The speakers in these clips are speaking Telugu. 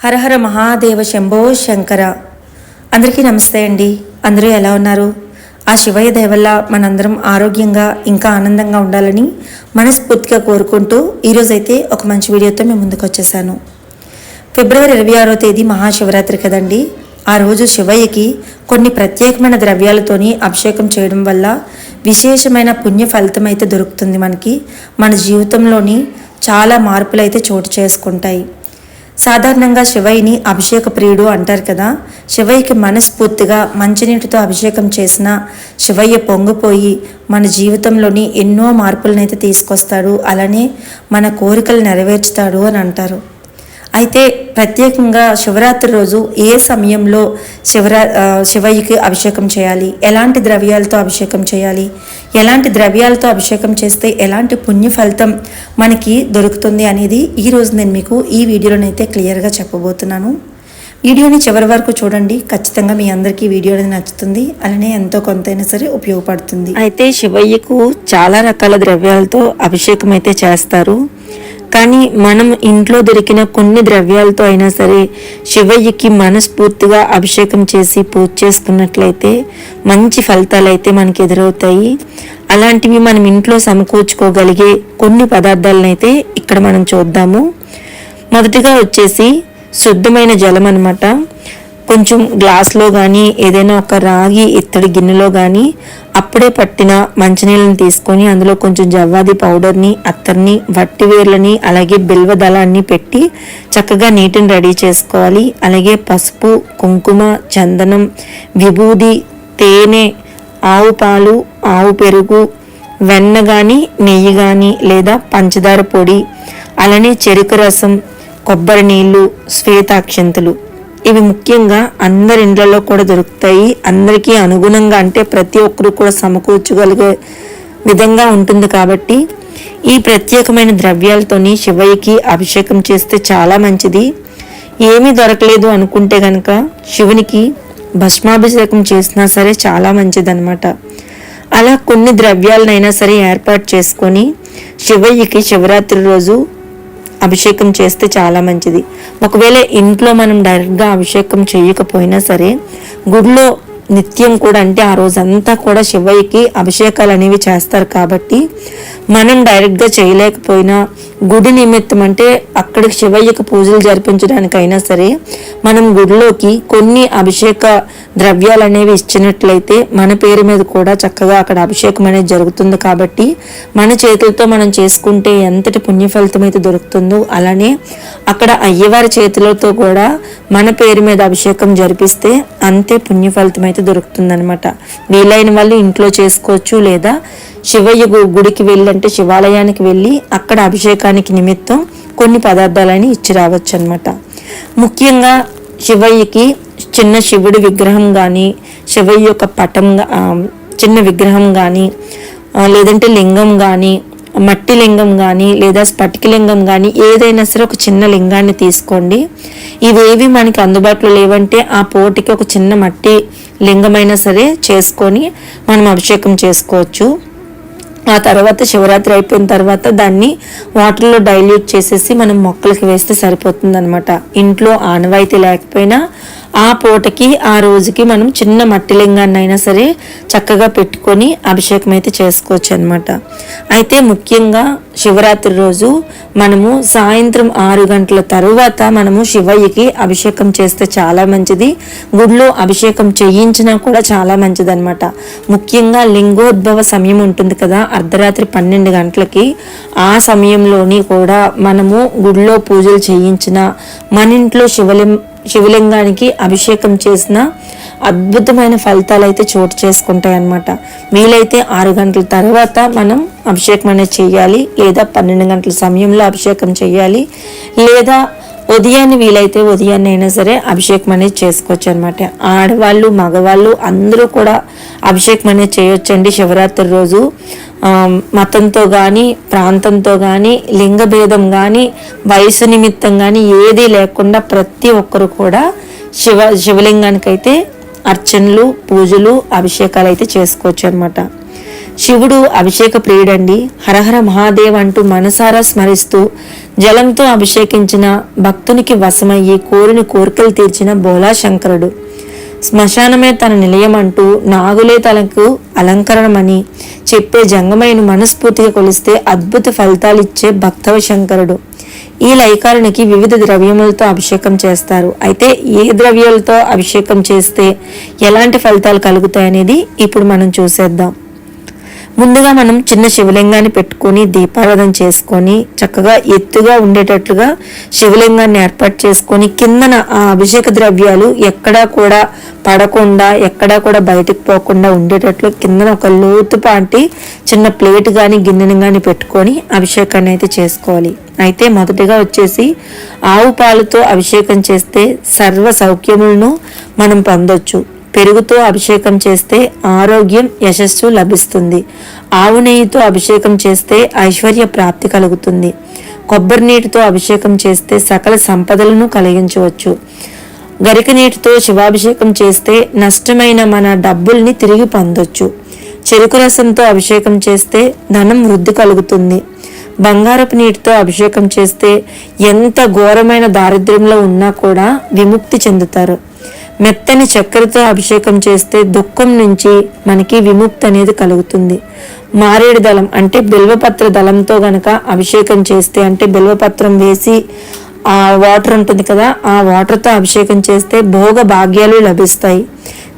హరహర మహాదేవ శంభో శంకర. అందరికీ నమస్తే అండి. అందరూ ఎలా ఉన్నారు? ఆ శివయ్య దేవల్ల మనందరం ఆరోగ్యంగా ఇంకా ఆనందంగా ఉండాలని మనస్ఫూర్తిగా కోరుకుంటూ ఈరోజైతే ఒక మంచి వీడియోతో మేము ముందుకు వచ్చేసాను. ఫిబ్రవరి ఇరవై ఆరో తేదీ మహాశివరాత్రి కదండి. ఆ రోజు శివయ్యకి కొన్ని ప్రత్యేకమైన ద్రవ్యాలతోని అభిషేకం చేయడం వల్ల విశేషమైన పుణ్య ఫలితం అయితే దొరుకుతుంది మనకి. మన జీవితంలోని చాలా మార్పులు అయితే చోటు చేసుకుంటాయి. సాధారణంగా శివయ్యని అభిషేక ప్రియుడు అంటారు కదా. శివయ్యకి మనస్ఫూర్తిగా మంచినీటితో అభిషేకం చేసిన శివయ్య పొంగిపోయి మన జీవితంలోని ఎన్నో మార్పులనైతే తీసుకొస్తాడు. అలానే మన కోరికలు నెరవేర్చుతాడు అని అంటారు. అయితే ప్రత్యేకంగా శివరాత్రి రోజు ఏ సమయంలో శివరా శివయ్యకి అభిషేకం చేయాలి? ఎలాంటి ద్రవ్యాలతో అభిషేకం చేయాలి? ఎలాంటి ద్రవ్యాలతో అభిషేకం చేస్తే ఎలాంటి పుణ్య ఫలితం మనకి దొరుకుతుంది అనేది ఈ రోజు నేను మీకు ఈ వీడియోలోనైతే క్లియర్గా చెప్పబోతున్నాను. వీడియోని చివరి వరకు చూడండి. ఖచ్చితంగా మీ అందరికీ వీడియో అనేది నచ్చుతుంది. అలానే ఎంతో కొంతైనా సరే ఉపయోగపడుతుంది. అయితే శివయ్యకు చాలా రకాల ద్రవ్యాలతో అభిషేకం అయితే చేస్తారు. కానీ మనం ఇంట్లో దొరికిన కొన్ని ద్రవ్యాలతో అయినా సరే శివయ్యకి మనస్ఫూర్తిగా అభిషేకం చేసి పూజ చేసుకున్నట్లయితే మంచి ఫలితాలు అయితే మనకి ఎదురవుతాయి. అలాంటివి మనం ఇంట్లో సమకూర్చుకోగలిగే కొన్ని పదార్థాలనైతే అయితే ఇక్కడ మనం చూద్దాము. మొదటిగా వచ్చేసి శుద్ధమైన జలం అన్నమాట కొంచెం గ్లాస్లో కానీ ఏదైనా ఒక రాగి ఇత్తడి గిన్నెలో కానీ అప్పుడే పట్టిన మంచినీళ్ళని తీసుకొని అందులో కొంచెం జవ్వాది పౌడర్ని అత్తర్ని వట్టి వేర్లని అలాగే బిల్వ దళాన్ని పెట్టి చక్కగా నీటిని రెడీ చేసుకోవాలి. అలాగే పసుపు కుంకుమ చందనం విభూది తేనె ఆవు పాలు ఆవు పెరుగు వెన్న కానీ నెయ్యి కానీ లేదా పంచదార పొడి అలానే చెరుకు రసం కొబ్బరి నీళ్ళు శ్వేతాక్షంతులు. ఇవి ముఖ్యంగా అందరి ఇండ్లలో కూడా దొరుకుతాయి. అందరికీ అనుగుణంగా అంటే ప్రతి ఒక్కరు కూడా సమకూర్చగలిగే విధంగా ఉంటుంది కాబట్టి ఈ ప్రత్యేకమైన ద్రవ్యాలతోని శివయ్యకి అభిషేకం చేస్తే చాలా మంచిది. ఏమీ దొరకలేదు అనుకుంటే కనుక శివునికి భస్మాభిషేకం చేసినా సరే చాలా మంచిదన్నమాట. అలా కొన్ని ద్రవ్యాలనైనా సరే ఏర్పాటు చేసుకొని శివయ్యకి శివరాత్రి రోజు అభిషేకం చేస్తే చాలా మంచిది. ఒకవేళ ఇంట్లో మనం డైరెక్ట్గా అభిషేకం చేయకపోయినా సరే గుడిలో నిత్యం కూడా అంటే ఆ రోజంతా కూడా శివయ్యకి అభిషేకాలు అనేవి చేస్తారు కాబట్టి మనం డైరెక్ట్గా చేయలేకపోయినా గుడి నిమిత్తం అంటే అక్కడికి శివయ్యకి పూజలు జరిపించడానికైనా సరే మనం గుడిలోకి కొన్ని అభిషేక ద్రవ్యాలు అనేవి ఇచ్చినట్లయితే మన పేరు మీద కూడా చక్కగా అక్కడ అభిషేకం అనేది జరుగుతుంది కాబట్టి మన చేతులతో మనం చేసుకుంటే ఎంతటి పుణ్య ఫలితం అయితే దొరుకుతుందో అలానే అక్కడ అయ్యవారి చేతులతో కూడా మన పేరు మీద అభిషేకం జరిపిస్తే అంతే పుణ్యఫలితం అయితే దొరుకుతుందనమాట వీలైన వాళ్ళు ఇంట్లో చేసుకోవచ్చు లేదా శివయ్య గుడికి వెళ్ళి అంటే శివాలయానికి వెళ్ళి అక్కడ అభిషేకానికి నిమిత్తం కొన్ని పదార్థాలని ఇచ్చి రావచ్చు అనమాట ముఖ్యంగా శివయ్యకి చిన్న శివుడి విగ్రహం కానీ శివయ్య యొక్క పటం చిన్న విగ్రహం కానీ లేదంటే లింగం కానీ మట్టి లింగం కానీ లేదా స్ఫటిక లింగం కానీ ఏదైనా సరే ఒక చిన్న లింగాన్ని తీసుకోండి. ఇవేవి మనకి అందుబాటులో లేవంటే ఆ పోటీకి ఒక చిన్న మట్టి లింగమైనా సరే చేసుకొని మనం అభిషేకం చేసుకోవచ్చు. ఆ తర్వాత శివరాత్రి అయిపోయిన తర్వాత దాన్ని వాటర్లో డైల్యూట్ చేసేసి మనం మొక్కలకి వేస్తే సరిపోతుంది అనమాట ఇంట్లో ఆనవాయితీ లేకపోయినా ఆ పూటకి ఆ రోజుకి మనం చిన్న మట్టి లింగాన్ని అయినా సరే చక్కగా పెట్టుకొని అభిషేకం అయితే చేసుకోవచ్చు అనమాట అయితే ముఖ్యంగా శివరాత్రి రోజు మనము సాయంత్రం ఆరు గంటల తరువాత మనము శివయ్యకి అభిషేకం చేస్తే చాలా మంచిది. గుడిలో అభిషేకం చేయించినా కూడా చాలా మంచిది అనమాట ముఖ్యంగా లింగోద్భవ సమయం ఉంటుంది కదా అర్ధరాత్రి పన్నెండు గంటలకి. ఆ సమయంలోని కూడా మనము గుడిలో పూజలు చేయించిన మన ఇంట్లో శివలిం శివలింగానికి అభిషేకం చేసిన అద్భుతమైన ఫలితాలు అయితే చోటు చేసుకుంటాయి అన్నమాట వీలైతే ఆరు గంటల తర్వాత మనం అభిషేకం అనేది చేయాలి లేదా పన్నెండు గంటల సమయంలో అభిషేకం చేయాలి లేదా ఉదయాన్నే వీలైతే ఉదయాన్నే అయినా సరే అభిషేకం అనేది చేసుకోవచ్చు అనమాట ఆడవాళ్ళు మగవాళ్ళు అందరూ కూడా అభిషేకం అనేది చేయొచ్చండి. శివరాత్రి రోజు మతంతో కానీ ప్రాంతంతో కానీ లింగభేదం కానీ వయసు నిమిత్తం కానీ ఏదీ లేకుండా ప్రతి ఒక్కరు కూడా శివ శివలింగానికైతే అర్చనలు పూజలు అభిషేకాలు అయితే చేసుకోవచ్చు అనమాట శివుడు అభిషేక ప్రియుడండి. హరహర మహాదేవ్ అంటూ మనసారా స్మరిస్తూ జలంతో అభిషేకించిన భక్తునికి వశమయ్యి కోరిన కోరికలు తీర్చిన బోలా శంకరుడు శ్మశానమే తన నిలయం అంటూ నాగులే తనకు అలంకరణమని చెప్పే జంగమైన మనస్ఫూర్తిగా కొలిస్తే అద్భుత ఫలితాలు ఇచ్చే భక్తవ శంకరుడు ఈ లైకారునికి వివిధ ద్రవ్యములతో అభిషేకం చేస్తారు. అయితే ఏ ద్రవ్యాలతో అభిషేకం చేస్తే ఎలాంటి ఫలితాలు కలుగుతాయనేది ఇప్పుడు మనం చూసేద్దాం. ముందుగా మనం చిన్న శివలింగాన్ని పెట్టుకొని దీపారాధన చేసుకొని చక్కగా ఎత్తుగా ఉండేటట్లుగా శివలింగాన్ని ఏర్పాటు చేసుకొని కిందన ఆ అభిషేక ద్రవ్యాలు ఎక్కడా కూడా పడకుండా ఎక్కడా కూడా బయటకు పోకుండా ఉండేటట్లు కిందన ఒక లోతుపాటి చిన్న ప్లేట్ కానీ గిన్నెను కానీ పెట్టుకొని అభిషేకాన్ని అయితే చేసుకోవాలి. అయితే మొదటిగా వచ్చేసి ఆవు పాలతో అభిషేకం చేస్తే సర్వ సౌఖ్యములను మనం పొందొచ్చు. పెరుగుతో అభిషేకం చేస్తే ఆరోగ్యం యశస్సు లభిస్తుంది. ఆవు నెయ్యితో అభిషేకం చేస్తే ఐశ్వర్య ప్రాప్తి కలుగుతుంది. కొబ్బరి నీటితో అభిషేకం చేస్తే సకల సంపదలను కలిగించవచ్చు. గరిక నీటితో శివాభిషేకం చేస్తే నష్టమైన మన డబ్బుల్ని తిరిగి పొందొచ్చు. చెరుకు రసంతో అభిషేకం చేస్తే ధనం వృద్ధి కలుగుతుంది. బంగారపు నీటితో అభిషేకం చేస్తే ఎంత ఘోరమైన దారిద్ర్యంలో ఉన్నా కూడా విముక్తి చెందుతారు. మెత్తని చక్కెరతో అభిషేకం చేస్తే దుఃఖం నుంచి మనకి విముక్తి అనేది కలుగుతుంది. మారేడు దళం అంటే బిల్వపత్ర దళంతో గనక అభిషేకం చేస్తే అంటే బిల్వపత్రం వేసి ఆ వాటర్ ఉంటుంది కదా ఆ వాటర్తో అభిషేకం చేస్తే భోగ భాగ్యాలు లభిస్తాయి.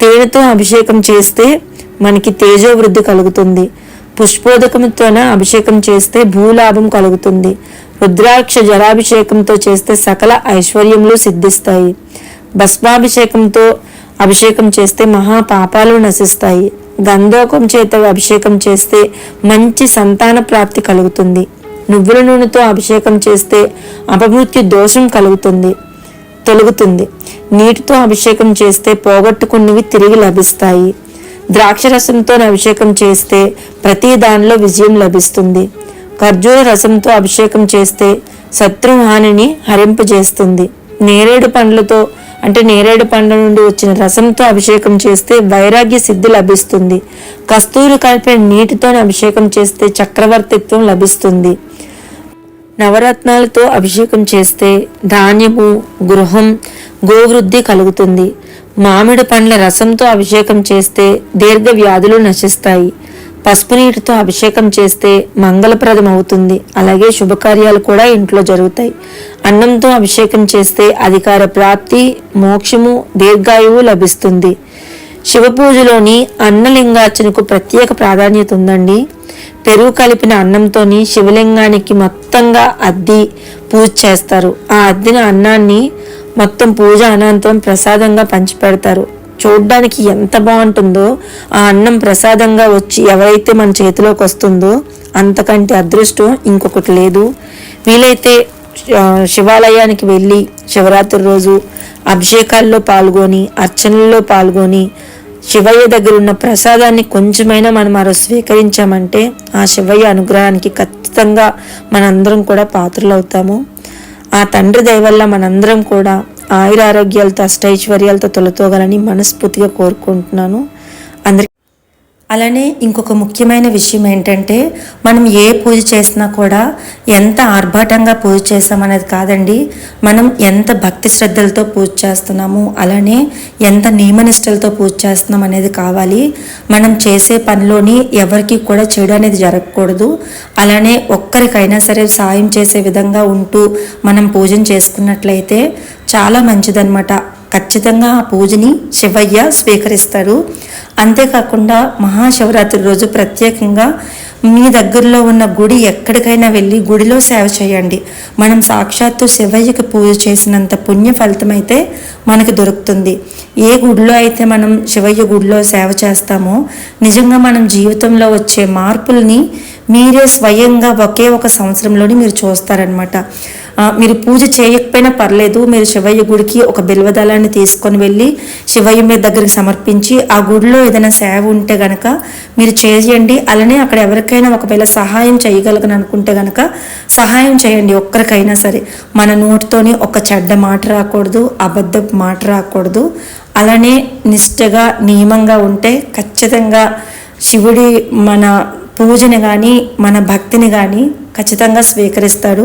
తేనెతో అభిషేకం చేస్తే మనకి తేజోవృద్ధి కలుగుతుంది. పుష్పోదకంతోన అభిషేకం చేస్తే భూలాభం కలుగుతుంది. రుద్రాక్ష జలాభిషేకంతో చేస్తే సకల ఐశ్వర్యములు సిద్ధిస్తాయి. భస్మాభిషేకంతో అభిషేకం చేస్తే మహా పాపాలు నశిస్తాయి. గంధోకం చేత అభిషేకం చేస్తే మంచి సంతాన ప్రాప్తి కలుగుతుంది. నువ్వుల నూనెతో అభిషేకం చేస్తే అపమృత్యు దోషం కలుగుతుంది తొలుగుతుంది. నీటితో అభిషేకం చేస్తే పోగొట్టుకున్నవి తిరిగి లభిస్తాయి. ద్రాక్ష రసంతో అభిషేకం చేస్తే ప్రతి దానిలో విజయం లభిస్తుంది. ఖర్జూర రసంతో అభిషేకం చేస్తే శత్రుహానిని హరింపజేస్తుంది. నేరేడు పండ్లతో అంటే నేరేడు పండ్ల నుండి వచ్చిన రసంతో అభిషేకం చేస్తే వైరాగ్య సిద్ధి లభిస్తుంది. కస్తూరి కలిపిన నీటితో అభిషేకం చేస్తే చక్రవర్తిత్వం లభిస్తుంది. నవరత్నాలతో అభిషేకం చేస్తే ధాన్యము గృహం గోవృద్ధి కలుగుతుంది. మామిడి పండ్ల రసంతో అభిషేకం చేస్తే దీర్ఘ వ్యాధులు నశిస్తాయి. పసుపు నీటితో అభిషేకం చేస్తే మంగళప్రదం అవుతుంది అలాగే శుభకార్యాలు కూడా ఇంట్లో జరుగుతాయి. అన్నంతో అభిషేకం చేస్తే అధికార ప్రాప్తి మోక్షము దీర్ఘాయువు లభిస్తుంది. శివపూజలోని అన్నలింగార్చనకు ప్రత్యేక ప్రాధాన్యత ఉందండి. పెరుగు కలిపిన అన్నంతోని శివలింగానికి మొత్తంగా అద్ది పూజ చేస్తారు. ఆ అద్దిన అన్నాన్ని మొత్తం పూజ అనంతరం ప్రసాదంగా పంచిపెడతారు. చూడ్డానికి ఎంత బాగుంటుందో ఆ అన్నం ప్రసాదంగా వచ్చి ఎవరైతే మన చేతిలోకి వస్తుందో అంతకంటే అదృష్టం ఇంకొకటి లేదు. వీలైతే శివాలయానికి వెళ్ళి శివరాత్రి రోజు అభిషేకాల్లో పాల్గొని అర్చనల్లో పాల్గొని శివయ్య దగ్గర ఉన్న ప్రసాదాన్ని కొంచెమైనా మనం ఆ స్వీకరించామంటే ఆ శివయ్య అనుగ్రహానికి ఖచ్చితంగా మనందరం కూడా పాత్రలు అవుతాము ఆ తండ్రి దయవల్ల మనందరం కూడా ఆయుర ఆరోగ్యాలతో అష్టైశ్వర్యాలతో తొలతోగలని మనస్ఫూర్తిగా కోరుకుంటున్నాను. అలానే ఇంకొక ముఖ్యమైన విషయం ఏంటంటే మనం ఏ పూజ చేసినా కూడా ఎంత ఆర్భాటంగా పూజ చేసామనేది కాదండి. మనం ఎంత భక్తి శ్రద్ధలతో పూజ చేస్తున్నాము అలానే ఎంత నియమనిష్టలతో పూజ చేస్తున్నాం అనేది కావాలి. మనం చేసే పనిలోని ఎవరికి కూడా చెడు అనేది జరగకూడదు. అలానే ఒక్కరికైనా సరే సాయం చేసే విధంగా ఉంటూ మనం పూజను చేసుకున్నట్లయితే చాలా మంచిదన్నమాట. ఖచ్చితంగా ఆ పూజని శివయ్య స్వీకరిస్తారు. అంతేకాకుండా మహాశివరాత్రి రోజు ప్రత్యేకంగా మీ దగ్గరలో ఉన్న గుడి ఎక్కడికైనా వెళ్ళి గుడిలో సేవ చేయండి. మనం సాక్షాత్తు శివయ్యకి పూజ చేసినంత పుణ్య ఫలితం అయితే మనకి దొరుకుతుంది. ఏ గుడిలో అయితే మనం శివయ్య గుడిలో సేవ చేస్తామో నిజంగా మనం జీవితంలో వచ్చే మార్పుల్ని మీరే స్వయంగా ఒకే ఒక సంవత్సరంలోని మీరు చూస్తారనమాట మీరు పూజ చేయకపోయినా పర్లేదు మీరు శివయ్య గుడికి ఒక బిల్వదళాన్ని తీసుకొని వెళ్ళి శివయ్య మీ దగ్గరికి సమర్పించి ఆ గుడిలో ఏదైనా సేవ ఉంటే గనక మీరు చేయండి. అలానే అక్కడ ఎవరికైనా ఒకవేళ సహాయం చేయగలగని అనుకుంటే గనక సహాయం చేయండి. ఒక్కరికైనా సరే మన నోటితోని ఒక చెడ్డ మాట రాకూడదు అబద్ధపు మాట రాకూడదు. అలానే నిష్టగా నియమంగా ఉంటే ఖచ్చితంగా శివుడి మన పూజని కానీ మన భక్తిని కానీ ఖచ్చితంగా స్వీకరిస్తాడు.